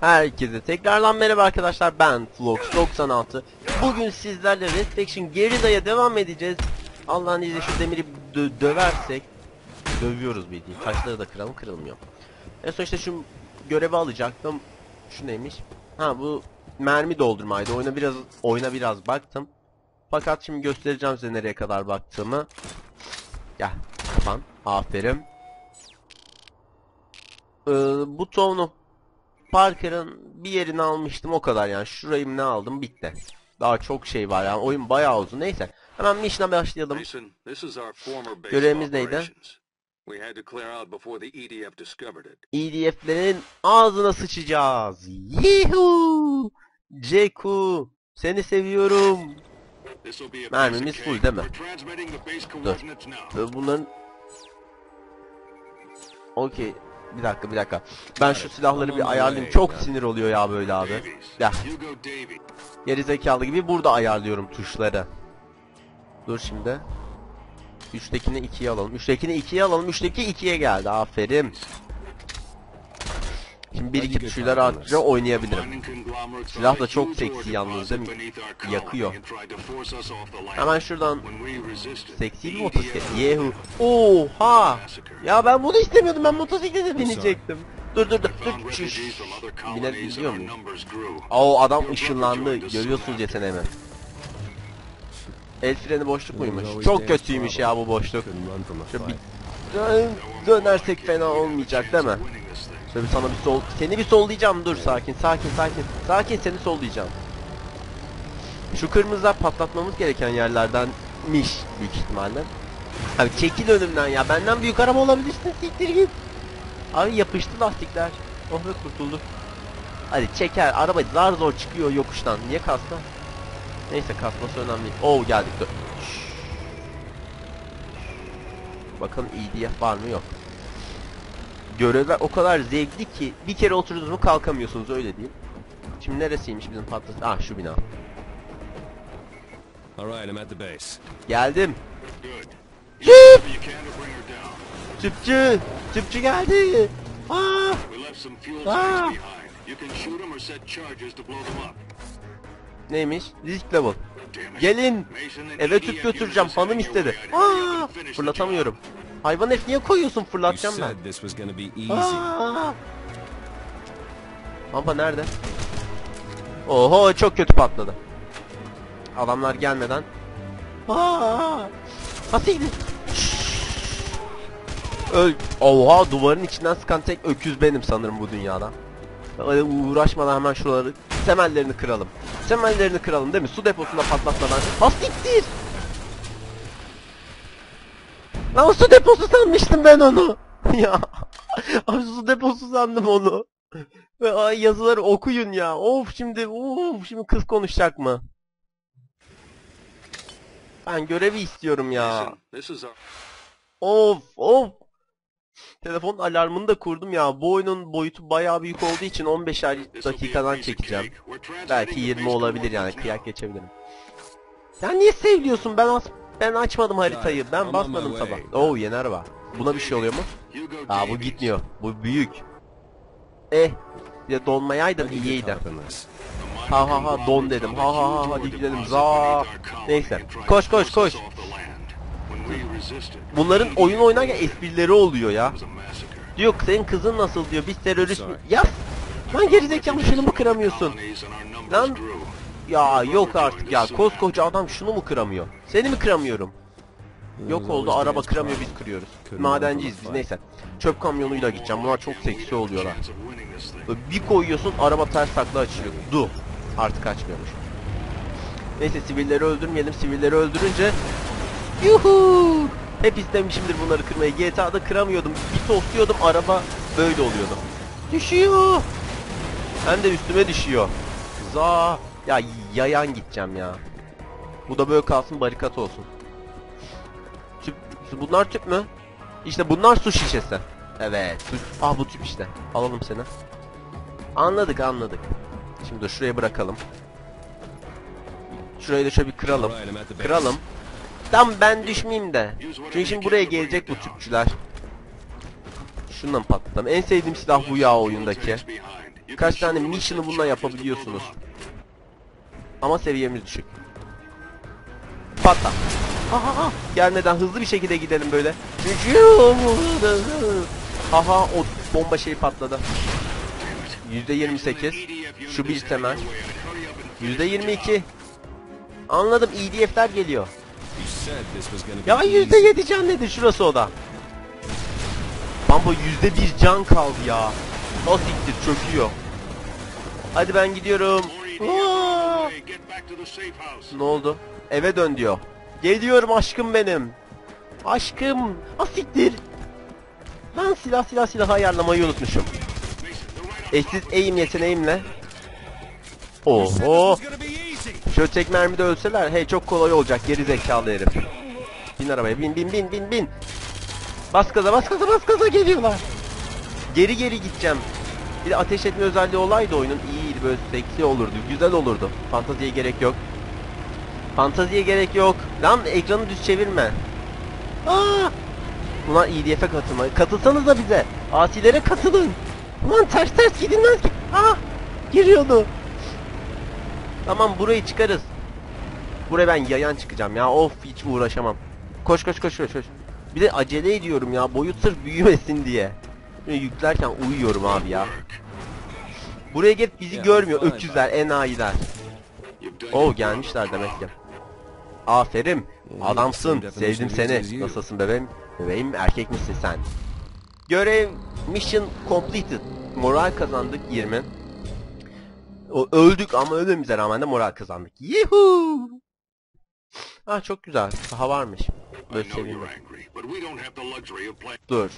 Herkese tekrardan merhaba arkadaşlar ben Flox96 Bugün sizlerle Red Faction Gerilla'ya devam edeceğiz. Allah'ın izniyle şu demiri dö- döversek. Dövüyoruz bildiğin taşları da kıralım kırılmıyor. En son işte şu görevi alacaktım. Şu neymiş? Ha bu mermi doldurmaydı. Oyuna biraz oyuna biraz baktım. Fakat şimdi göstereceğim size nereye kadar baktığımı. Gel kapan. Aferin. Ee, butonu Parker'ın bir yerini almıştım o kadar yani. Şurayı ne aldım bitti. Daha çok şey var yani. Oyun bayağı uzun. Neyse. Hemen mission'a başlayalım. Görevimiz neydi? it. EDF'lerin ağzına sıçacağız. Yuhuu! Ceku. Seni seviyorum. Mermimiz full değil mi? Ve bunların... Okey. Bir dakika bir dakika. Ben şu silahları bir ayarlayayım. Çok sinir oluyor ya böyle abi. Davy. Geri zekalı gibi burada ayarlıyorum tuşları. Dur şimdi. 3'tekini 2'ye alalım. 3'tekini 2'ye alalım. 3'teki 2'ye geldi. Aferin. Şimdi bir iki tuşuyla rahatça oynayabilirim. Silah da çok seksi yalnız değil mi? Yakıyor. Hemen şuradan seksi bir motosiklet. Yehu. Oha! Ya ben bunu istemiyordum. Ben motosiklete binecektim. Dur dur dur. Dur. our muyum? numbers grew. Aa adam ışınlandı. Görüyorsunuz yeteneğimi. El freni boşluk muymuş? Çok kötüymüş ya bu boşluk. Şöyle bir dön, dönersek fena olmayacak değil mi? Şöyle sana bir sol... Seni bir sollayacağım dur sakin sakin sakin. Sakin seni sollayacağım. Şu kırmızılar patlatmamız gereken yerlerdenmiş büyük ihtimalle. Abi çekil önümden ya benden büyük araba olabilirsin siktir git. Abi yapıştı lastikler. Oh be kurtulduk. Hadi çeker araba zar zor çıkıyor yokuştan. Niye kastı? Neyse kasması önemli. Oo geldik dur. Bakalım EDF var mı yok. Görevler o kadar zevkli ki bir kere oturdunuz mu kalkamıyorsunuz öyle diyeyim. Şimdi neresiymiş bizim patlat? Ah şu bina. All right, I'm at the base. Geldim. Tüp! Tüpçü! Tüpçü geldi. Aa! Ah! them up. Neymiş? Risk level. Gelin. Eve tüp götüreceğim. Hanım istedi. Aa! the Fırlatamıyorum. Hayvan F niye koyuyorsun? Fırlatacağım ben. Aa! Rampa nerede? Oho çok kötü patladı. Adamlar gelmeden. Aa! Nasıl gidiyor? Öl. Oha duvarın içinden sıkan tek öküz benim sanırım bu dünyada. Öyle uğraşmadan hemen şuraları temellerini kıralım. Temellerini kıralım değil mi? Su deposunda patlatmadan. Hastiktir. Lan su deposu sanmıştım ben onu. ya. Abi su deposu sandım onu. Ve ay yazıları okuyun ya. Of şimdi of şimdi kız konuşacak mı? Ben görevi istiyorum ya. Of of. Telefon alarmını da kurdum ya. Bu oyunun boyutu bayağı büyük olduğu için 15 This will be a dakikadan çekeceğim. Belki the 20 base olabilir yani. Kıyak geçebilirim. Sen niye sevliyorsun? Ben as ben açmadım haritayı. Ben basmadım sabah. Oo yeni araba. Buna bir şey oluyor mu? Aa bu gitmiyor. Bu büyük. Eh. I need iyiydi. Ha ha ha don dedim. Ha ha ha hadi gidelim. Za. Neyse. Koş koş koş. Bunların oyun oynarken esprileri oluyor ya. Diyor senin kızın nasıl diyor. Biz terörist mi? Ya. Lan gerizekalı şunu mu kıramıyorsun? Lan. Ya yok artık ya. Koskoca adam şunu mu kıramıyor? Seni mi kıramıyorum? Yok oldu araba kıramıyor biz kırıyoruz. Madenciyiz biz neyse. Çöp kamyonuyla gideceğim. Bunlar çok seksi oluyorlar. Böyle bir koyuyorsun araba ters takla açılıyor. Du. Artık açmıyormuş. Neyse sivilleri öldürmeyelim. Sivilleri öldürünce Yuhu! Hep istemişimdir bunları kırmayı. GTA'da kıramıyordum. Bir tosluyordum araba böyle oluyordu. Düşüyor. Hem de üstüme düşüyor. Za. Ya yayan gideceğim ya. Bu da böyle kalsın barikat olsun. Tüp, bunlar tüp mü? İşte bunlar su şişesi. Evet. Su, ah bu tüp işte. Alalım seni. Anladık anladık. Şimdi dur şuraya bırakalım. Şurayı da şöyle bir kıralım. Kıralım. Tam ben düşmeyeyim de. Çünkü şimdi buraya gelecek bu tüpçüler. Şundan patlatalım. En sevdiğim silah bu ya oyundaki. Kaç tane mission'ı bununla yapabiliyorsunuz. Ama seviyemiz düşük. Patla. Aha. Gelmeden hızlı bir şekilde gidelim böyle. Aha o bomba şey patladı. %28. Şu bir temel. %22. Anladım EDF'ler geliyor. Ya easy. %7 can nedir şurası o da. Bambo %1 can kaldı ya. O siktir çöküyor. Hadi ben gidiyorum. Aa! Ne oldu? Eve dön diyor. Geliyorum aşkım benim. Aşkım. Asiktir. Lan silah silah silah ayarlamayı unutmuşum. Eşsiz eğim yeteneğimle. Oho. Şöyle tek mermide ölseler hey çok kolay olacak geri zekalı herif. Bin arabaya bin bin bin bin bin. Bas gaza bas gaza bas gaza geliyorlar. Geri geri gideceğim. Bir de ateş etme özelliği olaydı oyunun iyiydi böyle seksi olurdu güzel olurdu. Fantaziye gerek yok. Fantaziye gerek yok. Lan ekranı düz çevirme. Aa! Ulan EDF'e katılma. Katılsanız da bize. Asilere katılın. Ulan ters ters gidilmez ki. Aa! Giriyordu. Tamam burayı çıkarız. Buraya ben yayan çıkacağım ya. Of hiç uğraşamam. Koş koş koş koş. koş. Bir de acele ediyorum ya. Boyut sırf büyümesin diye. Böyle yüklerken uyuyorum abi ya. Buraya gelip bizi görmüyor. Öküzler, enayiler. Oo your gelmişler demek ki. Aferin. Yeah, Adamsın. Sevdim seni. Nasılsın bebeğim? Bebeğim erkek misin sen? Görev mission completed. Moral kazandık 20. O, öldük ama ölmemize rağmen de moral kazandık. Yuhuu. Ah çok güzel. Daha varmış. Böyle sevindim. Dur.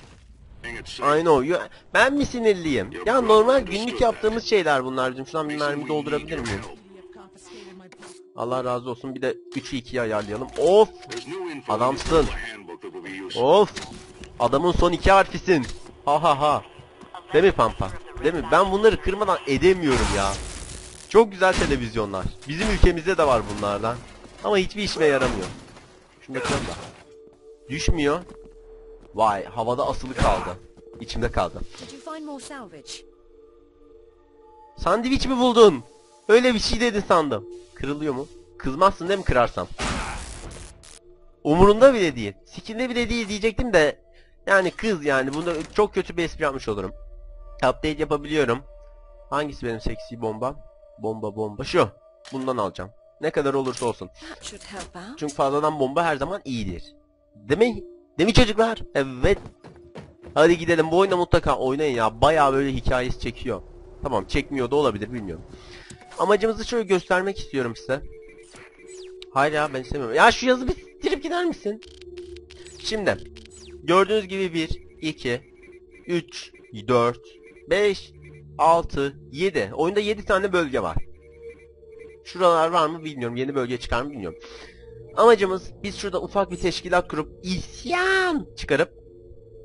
I know. You- Ben mi sinirliyim? Ya normal günlük yaptığımız şeyler bunlar. Bizim şuradan bir mermi doldurabilir miyim? Allah razı olsun. Bir de 3'ü 2'ye ayarlayalım. Of! Adamsın. Of! Adamın son iki harfisin. Ha ha ha. Değil mi Pampa? Değil mi? Ben bunları kırmadan edemiyorum ya. Çok güzel televizyonlar. Bizim ülkemizde de var bunlardan. Ama hiçbir işime yaramıyor. Şunu da kıralım da. Düşmüyor. Vay havada asılı kaldı. İçimde kaldı. Sandviç mi buldun? Öyle bir şey dedin sandım. Kırılıyor mu? Kızmazsın değil mi kırarsam? Umurunda bile değil. Sikinde bile değil diyecektim de yani kız yani bunda çok kötü bir espri yapmış olurum. Update yapabiliyorum. Hangisi benim seksi bombam? Bomba bomba şu. Bundan alacağım. Ne kadar olursa olsun. Çünkü fazladan bomba her zaman iyidir. Değil mi? Değil mi çocuklar? Evet. Hadi gidelim bu oyuna mutlaka oynayın ya. Bayağı böyle hikayesi çekiyor. Tamam çekmiyor da olabilir bilmiyorum. Amacımızı şöyle göstermek istiyorum size. Hayır ya ben istemiyorum. Ya şu yazı bir gider misin? Şimdi. Gördüğünüz gibi 1, 2, 3, 4, 5, 6, 7. Oyunda 7 tane bölge var. Şuralar var mı bilmiyorum. Yeni bölge çıkar mı bilmiyorum. Amacımız biz şurada ufak bir teşkilat kurup isyan çıkarıp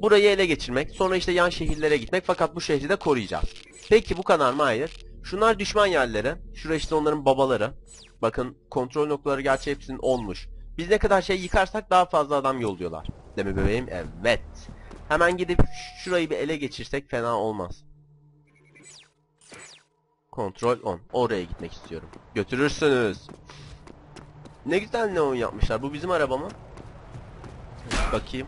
burayı ele geçirmek. Sonra işte yan şehirlere gitmek fakat bu şehri de koruyacağız. Peki bu kadar mı? Hayır. Şunlar düşman yerleri. Şurası işte onların babaları. Bakın kontrol noktaları gerçi hepsinin olmuş. Biz ne kadar şey yıkarsak daha fazla adam yolluyorlar. Mi bebeğim? Evet. Hemen gidip şurayı bir ele geçirsek fena olmaz. Kontrol 10. Oraya gitmek istiyorum. Götürürsünüz. Ne güzel neon yapmışlar. Bu bizim araba mı? Bakayım.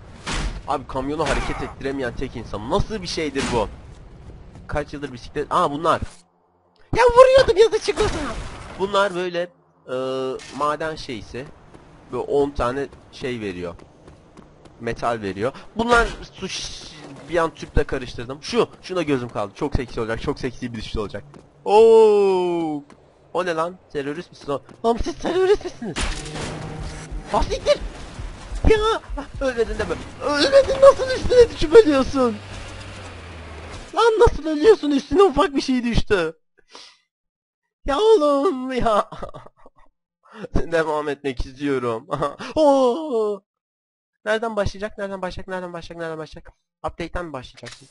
Abi kamyonu hareket ettiremeyen tek insan. Nasıl bir şeydir bu? Kaç yıldır bisiklet... Aa bunlar. Ya vuruyordum yazı çıkmasın. Bunlar böyle e, maden şeysi. Böyle 10 tane şey veriyor. Metal veriyor. Bunlar su bir an tüple karıştırdım. Şu, şuna gözüm kaldı. Çok seksi olacak. Çok seksi bir düşüş olacak. Oo! O ne lan? Terörist misin o? Oğlum siz terörist misiniz? Hastiktir! Ya! Ölmedin deme. Ölmedin nasıl üstüne düşüp ölüyorsun? Lan nasıl ölüyorsun üstüne ufak bir şey düştü. Ya oğlum ya. Devam etmek istiyorum. Oo! Nereden başlayacak? Nereden başlayacak? Nereden başlayacak? Nereden başlayacak? Update'ten mi başlayacaksın?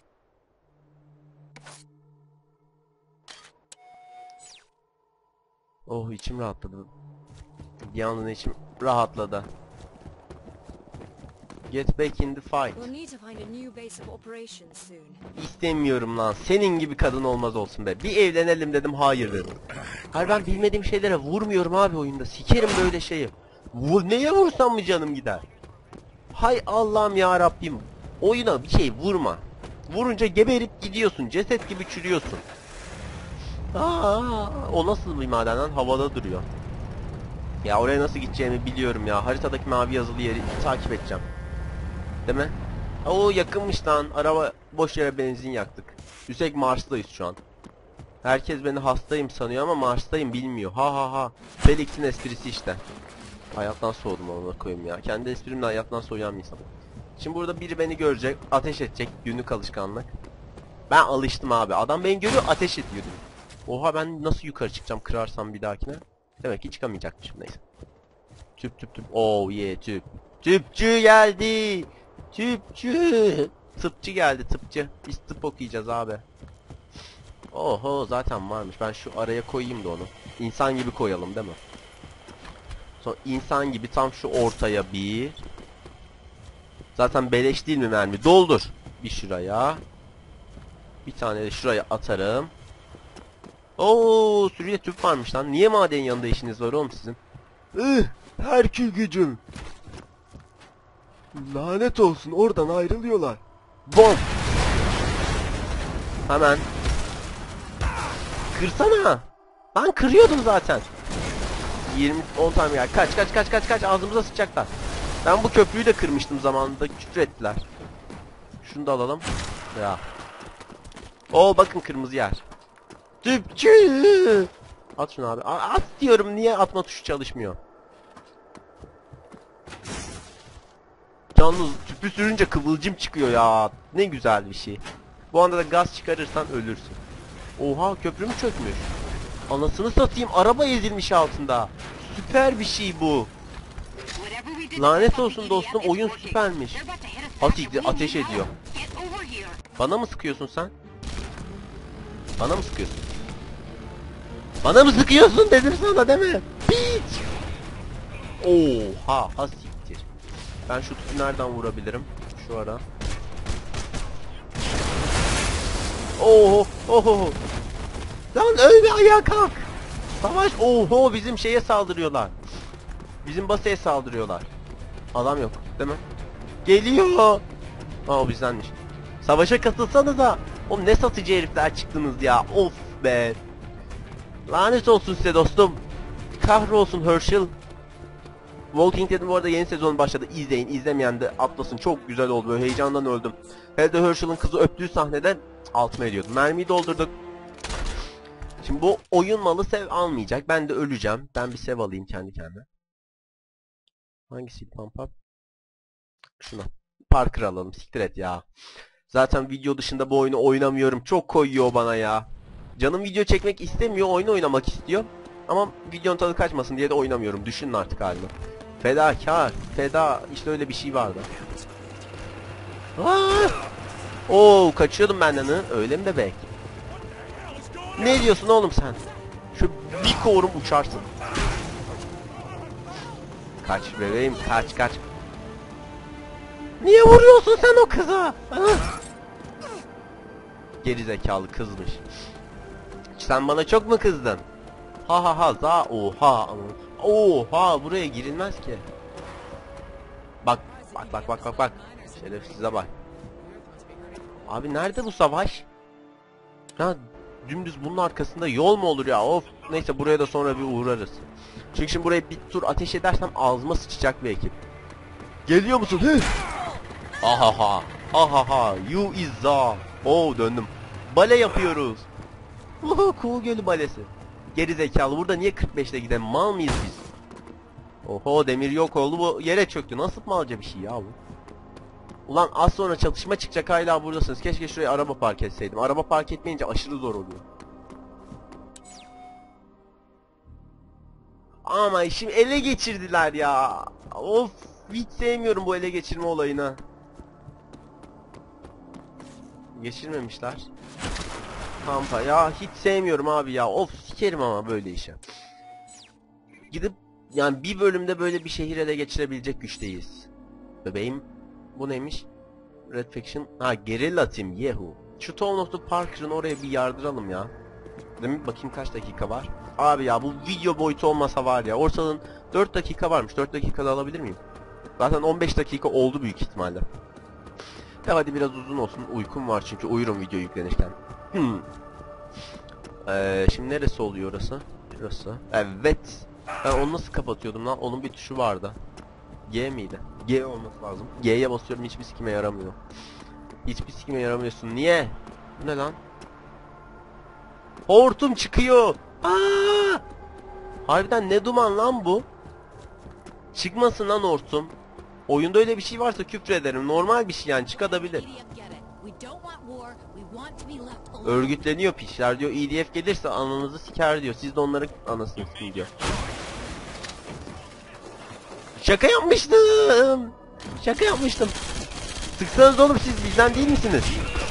Oh içim rahatladı. Bir anda içim rahatladı. Get back in the fight. We'll need to find a new base of operations soon. İstemiyorum lan. Senin gibi kadın olmaz olsun be. Bir evlenelim dedim hayır dedim. Hayır ben bilmediğim şeylere vurmuyorum abi oyunda. Sikerim böyle şeyi. Vur, neye vursam mı canım gider? Hay Allah'ım ya Rabbim. Oyuna bir şey vurma. Vurunca geberip gidiyorsun. Ceset gibi çürüyorsun. Aa, o nasıl bir maden lan? Havada duruyor. Ya oraya nasıl gideceğimi biliyorum ya. Haritadaki mavi yazılı yeri takip edeceğim. Değil mi? Oo yakınmış lan. Araba boş yere benzin yaktık. Üstelik Mars'tayız şu an. Herkes beni hastayım sanıyor ama Mars'tayım bilmiyor. Ha ha ha. Felix'in esprisi işte. Hayattan soğudum ona koyayım ya. Kendi esprimle hayattan soğuyan bir insan. Şimdi burada biri beni görecek, ateş edecek. Günlük alışkanlık. Ben alıştım abi. Adam beni görüyor, ateş ediyor. diyor. Oha ben nasıl yukarı çıkacağım kırarsam bir dahakine. Demek ki çıkamayacakmışım neyse. Tüp tüp tüp. Oh yeah tüp. Tüpçü geldi. Tüpçü. Tıpçı geldi tıpçı. Biz tıp okuyacağız abi. Oho zaten varmış. Ben şu araya koyayım da onu. İnsan gibi koyalım değil mi? Sonra insan gibi tam şu ortaya bir. Zaten beleş değil mi mermi? Doldur. Bir şuraya. Bir tane de şuraya atarım. Oo sürüye tüp varmış lan. Niye maden yanında işiniz var oğlum sizin? Ih, Herkül gücüm. Lanet olsun oradan ayrılıyorlar. Bom. Hemen. Kırsana. Ben kırıyordum zaten. 20 10 tane ya. Kaç kaç kaç kaç kaç ağzımıza sıçacaklar. Ben bu köprüyü de kırmıştım zamanında. Küfür ettiler. Şunu da alalım. Ya. Oo bakın kırmızı yer. Tüpçü. At şunu abi. At diyorum niye atma tuşu çalışmıyor. Yalnız tüpü sürünce kıvılcım çıkıyor ya. Ne güzel bir şey. Bu anda da gaz çıkarırsan ölürsün. Oha köprü mü çökmüş? Anasını satayım araba ezilmiş altında. Süper bir şey bu. Lanet olsun dostum oyun süpermiş. Asiktir ateş ediyor. Bana mı sıkıyorsun sen? Bana mı sıkıyorsun? Bana mı sıkıyorsun dedim sana değil mi? Piç! Oha ha siktir. Ben şu tüpü nereden vurabilirim? Şu ara. Oho oho. Lan ölme ayağa kalk. Savaş oho bizim şeye saldırıyorlar. Bizim basaya saldırıyorlar. Adam yok değil mi? Geliyor. Aa bizdenmiş. Savaşa katılsanıza. Oğlum ne satıcı herifler çıktınız ya. Of be. Lanet olsun size dostum. Kahrolsun Herschel. Walking Dead'in bu arada yeni sezon başladı. İzleyin. izlemeyen de atlasın. Çok güzel oldu. Böyle heyecandan öldüm. Hele de Herschel'ın kızı öptüğü sahnede altıma ediyordum. Mermiyi doldurduk. Şimdi bu oyun malı sev almayacak. Ben de öleceğim. Ben bir sev alayım kendi kendime. Hangisi pump up? Şuna. Parker alalım. Siktir et ya. Zaten video dışında bu oyunu oynamıyorum. Çok koyuyor bana ya. Canım video çekmek istemiyor. Oyun oynamak istiyor. Ama videonun tadı kaçmasın diye de oynamıyorum. Düşünün artık halimi. Fedakar. Feda. işte öyle bir şey vardı. Aa! Oo kaçıyordum benden. Öyle mi bebek? Ne diyorsun oğlum sen? Şu bir korum uçarsın. Kaç bebeğim kaç kaç. Niye vuruyorsun sen o kıza? Ah! Geri zekalı kızmış. Sen bana çok mu kızdın? Ha ha ha za oha. Oha buraya girilmez ki. Bak bak bak bak bak bak. Şerefsize bak. Abi nerede bu savaş? Ya dümdüz bunun arkasında yol mu olur ya? Of neyse buraya da sonra bir uğrarız. Çünkü şimdi buraya bir tur ateş edersem ağzıma sıçacak bir ekip. Geliyor musun? Hı? Ahaha. Ahaha. You is za. Oo döndüm. Bale yapıyoruz. Uhu Kuğu Gölü balesi. Geri zekalı burada niye 45'te gidelim? Mal mıyız biz? Oho demir yok oldu bu yere çöktü. Nasıl malca bir şey ya bu? Ulan az sonra çatışma çıkacak hala buradasınız. Keşke şuraya araba park etseydim. Araba park etmeyince aşırı zor oluyor. Ama şimdi ele geçirdiler ya. Of hiç sevmiyorum bu ele geçirme olayını. Geçirmemişler. Kampa ya hiç sevmiyorum abi ya. Of sikerim ama böyle işe. Gidip yani bir bölümde böyle bir şehir ele geçirebilecek güçteyiz. Bebeğim Bu neymiş? Red Faction. Ha Guerrilla Team. Yehu. Şu Town of the Parker'ın oraya bir yardıralım ya. Demin bakayım kaç dakika var. Abi ya bu video boyutu olmasa var ya. Ortalığın 4 dakika varmış. 4 dakikada alabilir miyim? Zaten 15 dakika oldu büyük ihtimalle. Ya hadi biraz uzun olsun. Uykum var çünkü uyurum video yüklenirken. Hmm. Ee, şimdi neresi oluyor orası? Burası. Evet. Ben onu nasıl kapatıyordum lan? Onun bir tuşu vardı. G miydi? G olması lazım. G'ye basıyorum hiçbir sikime yaramıyor. Hiçbir sikime yaramıyorsun. Niye? Bu ne lan? Hortum çıkıyor. Aa! Harbiden ne duman lan bu? Çıkmasın lan hortum. Oyunda öyle bir şey varsa küfrederim. Normal bir şey yani çıkabilir. Örgütleniyor pişler diyor. EDF gelirse ananızı siker diyor. Siz de onların anasını sikin diyor. Şaka yapmıştım. Şaka yapmıştım. Sıksanız oğlum siz bizden değil misiniz?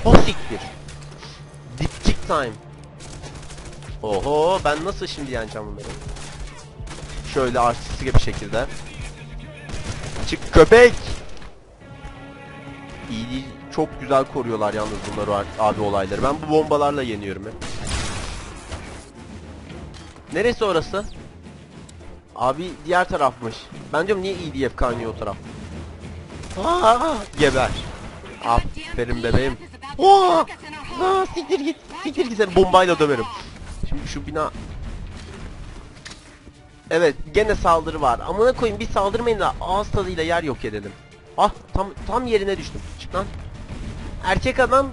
O siktir. Dipçik time. Oho ben nasıl şimdi yeneceğim bunları? Şöyle artistik bir şekilde. Çık köpek. İyi değil. Çok güzel koruyorlar yalnız bunları abi- abi olayları. Ben bu bombalarla yeniyorum hep. Neresi orası? Abi diğer tarafmış. Ben diyorum niye EDF kaynıyor o taraf? Aa, geber. Aferin bebeğim. Oo! Aa, siktir git. Siktir git seni bombayla döverim. Şimdi şu bina... Evet gene saldırı var. Amına koyayım bir saldırmayın da ağız tadıyla yer yok edelim. Ah tam tam yerine düştüm. Çık lan. Erkek adam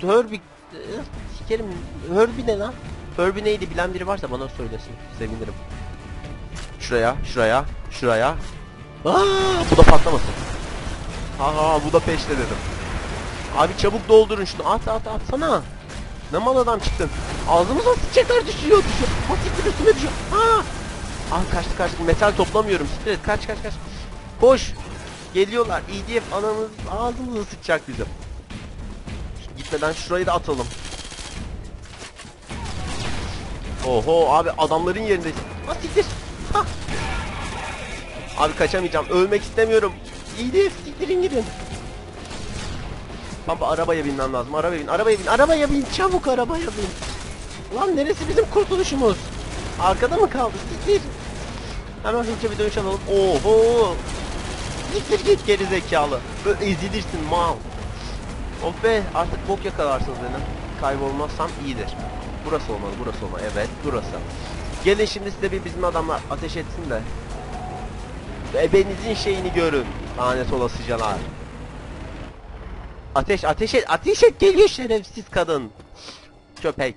Herbie sikerim Herbie ne lan? Herbie neydi bilen biri varsa bana söylesin. Sevinirim. Şuraya, şuraya, şuraya. Aa, bu da patlamasın. Ha ha bu da peşte dedim. Abi çabuk doldurun şunu. At at atsana. Ne mal adam çıktın. Ağzımıza sıçacaklar düşüyor düşüyor. Ha siktir üstüme düşüyor. Ha. Ah kaçtı kaçtı. Metal toplamıyorum. Siktir et. Kaç kaç kaç. Koş. Geliyorlar. EDF anamız ağzımıza sıçacak bizim. Gitmeden şurayı da atalım. Oho abi adamların yerindeyiz. Ha siktir. Abi kaçamayacağım. Ölmek istemiyorum. EDF siktirin gidin. Pampa arabaya binmem lazım. Arabaya bin. Arabaya bin. Arabaya bin. Çabuk arabaya bin. Lan neresi bizim kurtuluşumuz? Arkada mı kaldı? Siktir. Hemen hızlıca bir dönüş alalım. Oho. Siktir git geri zekalı. Böyle ezilirsin mal. Of be artık bok yakalarsınız benim. Kaybolmazsam iyidir. Burası olmalı burası olmalı. Evet burası. Gelin şimdi size bir bizim adamlar ateş etsin de. Ebenizin şeyini görün. Lanet olasıcalar. Ateş ateş et ateş et geliyor şerefsiz kadın. Köpek.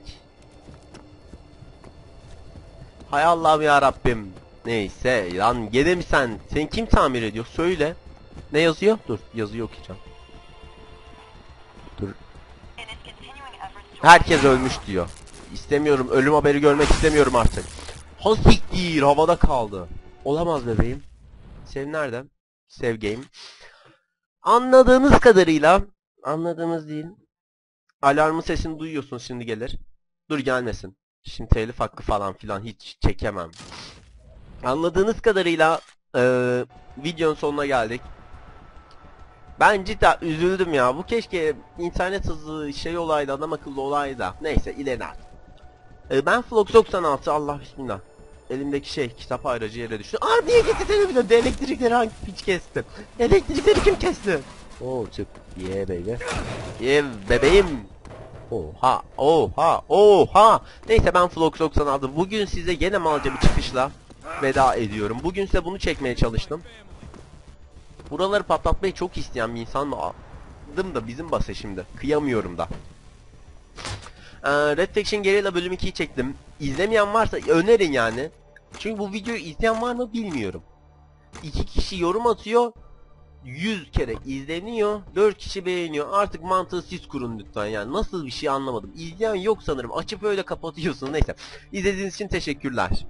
Hay Allah'ım ya Rabbim. Neyse lan mi sen? Sen kim tamir ediyor? Söyle. Ne yazıyor? Dur yazıyı okuyacağım. Herkes ölmüş diyor. İstemiyorum. Ölüm haberi görmek istemiyorum artık. Hasiktir havada kaldı. Olamaz bebeğim. Sev nerede? Sev game. Anladığımız kadarıyla anladığımız değil. Alarmın sesini duyuyorsun şimdi gelir. Dur gelmesin. Şimdi telif hakkı falan filan hiç çekemem. Anladığınız kadarıyla eee videonun sonuna geldik. Ben cidden üzüldüm ya. Bu keşke internet hızı şey olaydı, adam akıllı olaydı. Neyse ileri artık. Ee, ben Flox 96 Allah bismillah. Elimdeki şey kitap ayracı yere düştü. Aa niye gitti televizyon? De elektrikleri hangi piç kesti? Elektrikleri kim kesti? Oo çık. Yeah baby. Yeah bebeğim. Oha, oha, oha. Neyse ben Flox 96. Bugün size gene malca bir çıkışla veda ediyorum. Bugün size bunu çekmeye çalıştım. Buraları patlatmayı çok isteyen bir insan mı? Aldım da bizim base şimdi. Kıyamıyorum da. Ee, Red Faction Guerrilla bölüm 2'yi çektim. İzlemeyen varsa önerin yani. Çünkü bu videoyu izleyen var mı bilmiyorum. İki kişi yorum atıyor. 100 kere izleniyor. 4 kişi beğeniyor. Artık mantığı siz kurun lütfen yani. Nasıl bir şey anlamadım. İzleyen yok sanırım. Açıp öyle kapatıyorsun. Neyse. İzlediğiniz için teşekkürler.